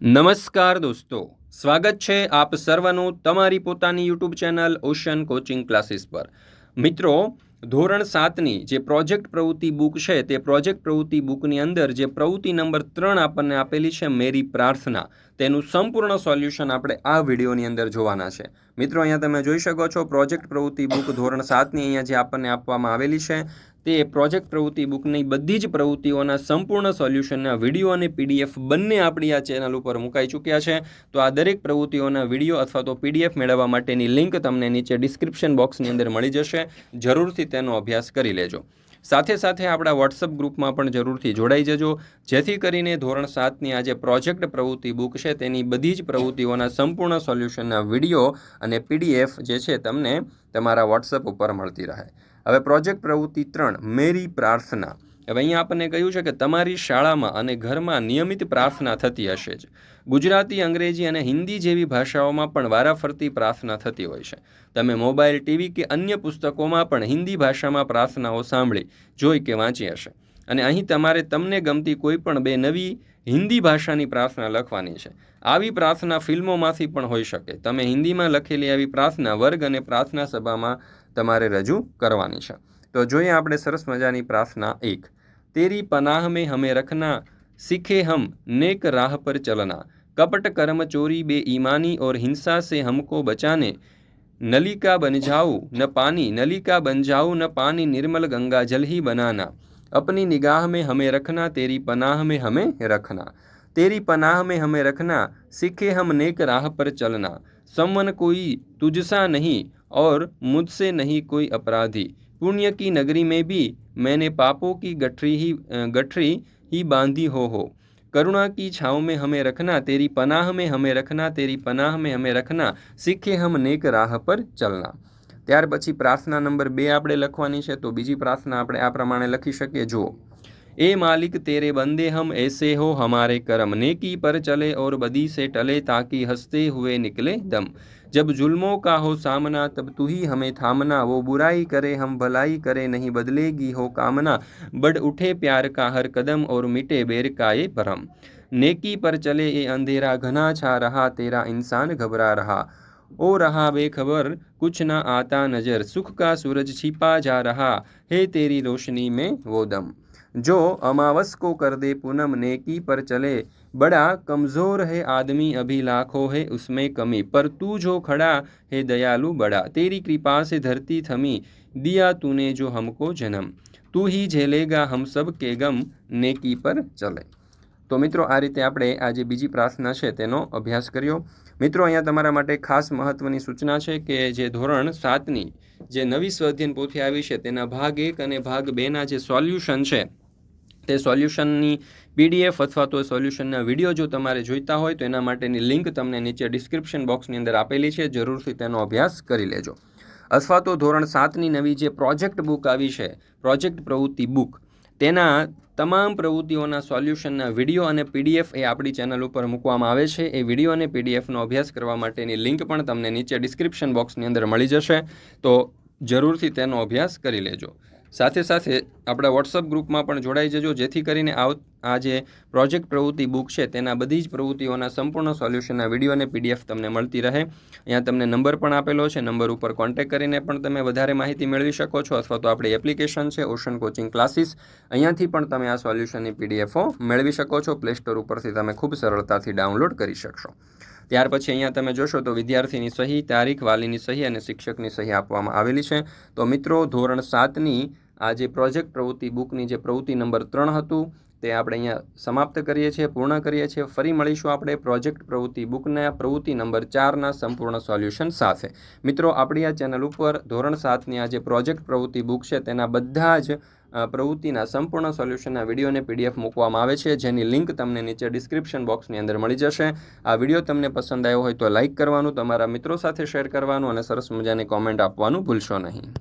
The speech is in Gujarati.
નમસ્કાર દોસ્તો. સ્વાગત છે આપ સર્વનું તમારી પોતાની YouTube channel ocean coaching classes પર. મિત્રો, ધોરણ સાતની જે પ્રોજેક્ટ પ્રવૃત્તિ બુક છે, તે પ્રોજેક્ટ પ્રવૃત્તિ બુકની અંદર જે પ્રવૃત્તિ નંબર ત્રણ આપણને આપેલી છે, મેરી પ્રાર્થના, તેનું સંપૂર્ણ સોલ્યુશન આપણે આ વિડીયોની અંદર જોવાના છે. મિત્રો, અહીંયા તમે જોઈ શકો છો, પ્રોજેક્ટ પ્રવૃત્તિ બુક ધોરણ સાતની અહીંયા જે આપણને આપવામાં આવેલી છે તે પ્રોજેક્ટ પ્રવૃત્તિ બુકની બધી જ પ્રવૃત્તિઓના સંપૂર્ણ સોલ્યુશનના વીડિયો અને પીડીએફ બંને આપણી આ ચેનલ ઉપર મુકાઈ ચૂક્યા છે. તો આ દરેક પ્રવૃત્તિઓના વીડિયો અથવા તો પીડીએફ મેળવવા માટેની લિંક તમને નીચે ડિસ્ક્રિપ્શન બોક્સની અંદર મળી જશે. જરૂરથી તેનો અભ્યાસ કરી લેજો. સાથે સાથે આપણા વોટ્સઅપ ગ્રુપમાં પણ જરૂરથી જોડાઈ જજો. જેથી કરીને ધોરણ સાતની આ જે પ્રોજેક્ટ પ્રવૃત્તિ બુક છે તેની બધી જ પ્રવૃત્તિઓના સંપૂર્ણ સોલ્યુશનના વીડિયો અને પીડીએફ જે છે તમને તમારા વોટ્સઅપ ઉપર મળતી રહે. હવે પ્રોજેક્ટ પ્રવૃત્તિ ત્રણ, મેરી પ્રાર્થના. હવે અહીંયા આપણને કહ્યું છે કે તમારી શાળામાં અને ઘરમાં નિયમિત પ્રાર્થના થતી હશે જ. ગુજરાતી, અંગ્રેજી અને હિન્દી જેવી ભાષાઓમાં પણ વારાફરતી પ્રાર્થના થતી હોય છે. તમે મોબાઈલ, ટીવી કે અન્ય પુસ્તકોમાં પણ હિન્દી ભાષામાં પ્રાર્થનાઓ સાંભળી, જોઈ કે વાંચી હશે. અને અહીં તમારે તમને ગમતી કોઈ પણ બે નવી હિન્દી ભાષાની પ્રાર્થના લખવાની છે. આવી પ્રાર્થના ફિલ્મોમાંથી પણ હોઈ શકે. તમે હિન્દીમાં લખેલી આવી પ્રાર્થના વર્ગ અને પ્રાર્થના સભામાં તમારે રજૂ કરવાની છે તો જોઈએ આપણે સરસ મજાની પ્રાર્થના એક તેરી પનાહ में हमें रखना सीखे हम नेक राह पर चलना कपट कर्म चोरी बे ईमानी और हिंसा से हमको बचाने नलिका बन जाओ न पानी नलिका बन जाओ न पानी निर्मल गंगा जल ही बनाना अपनी निगाह में हमें रखना तेरी पनाह में हमें रखना तेरी पनाह में हमें रखना सीखे हम नेक राह पर चलना समवन कोई तुझसा नहीं और मुझसे नहीं कोई अपराधी पुण्य की नगरी में भी मैंने पापों की गठरी ही गठरी ही बांधी हो हो करुणा की छाँव में हमें रखना तेरी पनाह में हमें रखना तेरी पनाह में हमें रखना શીખે હમ નેક રાહ પર ચલના ત્યાર પછી પ્રાર્થના નંબર બે આપણે લખવાની છે તો બીજી પ્રાર્થના આપણે આ પ્રમાણે લખી શકીએ જુઓ ए मालिक तेरे बंदे हम ऐसे हो हमारे कर्म नेकी पर चले और बदी से टले ताकि हंसते हुए निकले दम जब जुल्मों का हो सामना, तब तू ही हमें थामना। वो बुराई करे, हम भलाई करे, नहीं बदलेगी हो कामना। बढ़ उठे प्यार का हर कदम और मिटे बेर का ये भरम। नेकी पर चले ये अंधेरा, घना छा रहा, तेरा इंसान घबरा रहा। ओ रहा बेखबर, कुछ ना आता नज़र, सुख का सूरज छिपा जा रहा। है तेरी रोशनी में वो दम। जो अमावस को कर दे पूनम नेकी पर चले। बड़ा कमज़ोर है आदमी, अभी लाखों है उसमें कमी। पर तू जो खड़ा है दयालु बड़ा, तेरी कृपा से धरती थमी। दिया तूने जो हमको जन्म। तू ही झेलेगा, हम सब के गम। नेकी पर चले। તો મિત્રો, આ રીતે આપણે આ જે બીજી પ્રાર્થના છે તેનો અભ્યાસ કર્યો. મિત્રો, અહીંયા તમારા માટે ખાસ મહત્ત્વની સૂચના છે કે જે ધોરણ સાતની જે નવી સ્વાધ્યન પોથી આવી છે તેના ભાગ એક અને ભાગ બેના જે સોલ્યુશન છે, તે સોલ્યુશનની પીડીએફ અથવા તો સોલ્યુશનના વીડિયો જો તમારે જોઈતા હોય તો એના માટેની લિંક તમને નીચે ડિસ્ક્રિપ્શન બોક્સની અંદર આપેલી છે. જરૂરથી તેનો અભ્યાસ કરી લેજો. અથવા તો ધોરણ સાતની નવી જે પ્રોજેક્ટ બુક આવી છે, પ્રોજેક્ટ પ્રવૃત્તિ બુક તેના તમામ પ્રવૃત્તિઓના સોલ્યુશનના વીડિયો અને પીડીએફ એ આપણી ચેનલ ઉપર મૂકવામાં આવે છે. એ વીડિયો અને પીડીએફનો અભ્યાસ કરવા માટેની લિંક પણ તમને નીચે ડિસ્ક્રિપ્શન બોક્સની અંદર મળી જશે. તો જરૂરથી તેનો અભ્યાસ કરી લેજો. સાથે સાથે આપણા વોટ્સઅપ ગ્રુપમાં પણ જોડાઈ જજો, જેથી કરીને આવ, આ જે પ્રોજેક્ટ પ્રવૃત્તિ બુક છે, તેના બધી જ પ્રવૃત્તિઓના સંપૂર્ણ સોલ્યુશનના વીડિયો અને પીડીએફ તમને મળતી રહે. અહીંયા તમને નંબર પણ આપેલો છે, નંબર ઉપર કોન્ટેક્ટ કરીને પણ તમે વધારે માહિતી મેળવી શકો છો, અથવા તો આપણી એપ્લિકેશન છે ઓશન કોચિંગ ક્લાસીસ અહીંયાથી પણ તમે આ સોલ્યુશનની પીડીએફો મેળવી શકો છો પ્લે સ્ટોર ઉપરથી તમે ખૂબ સરળતાથી ડાઉનલોડ કરી શકશો. ત્યાર પછી અહીંયા તમે જોશો તો વિદ્યાર્થીની સહી, તારીખ, વાલીની સહી અને શિક્ષકની સહી આપવામાં આવેલી છે. તો મિત્રો, ધોરણ સાતની આ જે પ્રોજેક્ટ પ્રવૃત્તિ બુકની જે પ્રવૃત્તિ નંબર ત્રણ હતું, તે આપણે અહીંયા સમાપ્ત કરીએ છીએ, પૂર્ણ કરીએ છીએ. ફરી મળીશું આપણે પ્રોજેક્ટ પ્રવૃત્તિ બુકના પ્રવૃત્તિ નંબર ચારના સંપૂર્ણ સોલ્યુશન સાથે. મિત્રો, આપણી આ ચેનલ ઉપર ધોરણ સાતની આ જે પ્રોજેક્ટ પ્રવૃત્તિ બુક છે, તેના બધા જ પ્રવૃત્તિના સંપૂર્ણ સોલ્યુશનના વિડીયોને પીડીએફ મૂકવામાં આવે છે, જેની લિંક તમને નીચે ડિસ્ક્રિપ્શન બોક્સની અંદર મળી જશે. આ વીડિયો તમને પસંદ આવ્યો હોય તો લાઇક કરવાનું, તમારા મિત્રો સાથે શેર કરવાનું અને સરસ મજાની કોમેન્ટ આપવાનું ભૂલશો નહીં.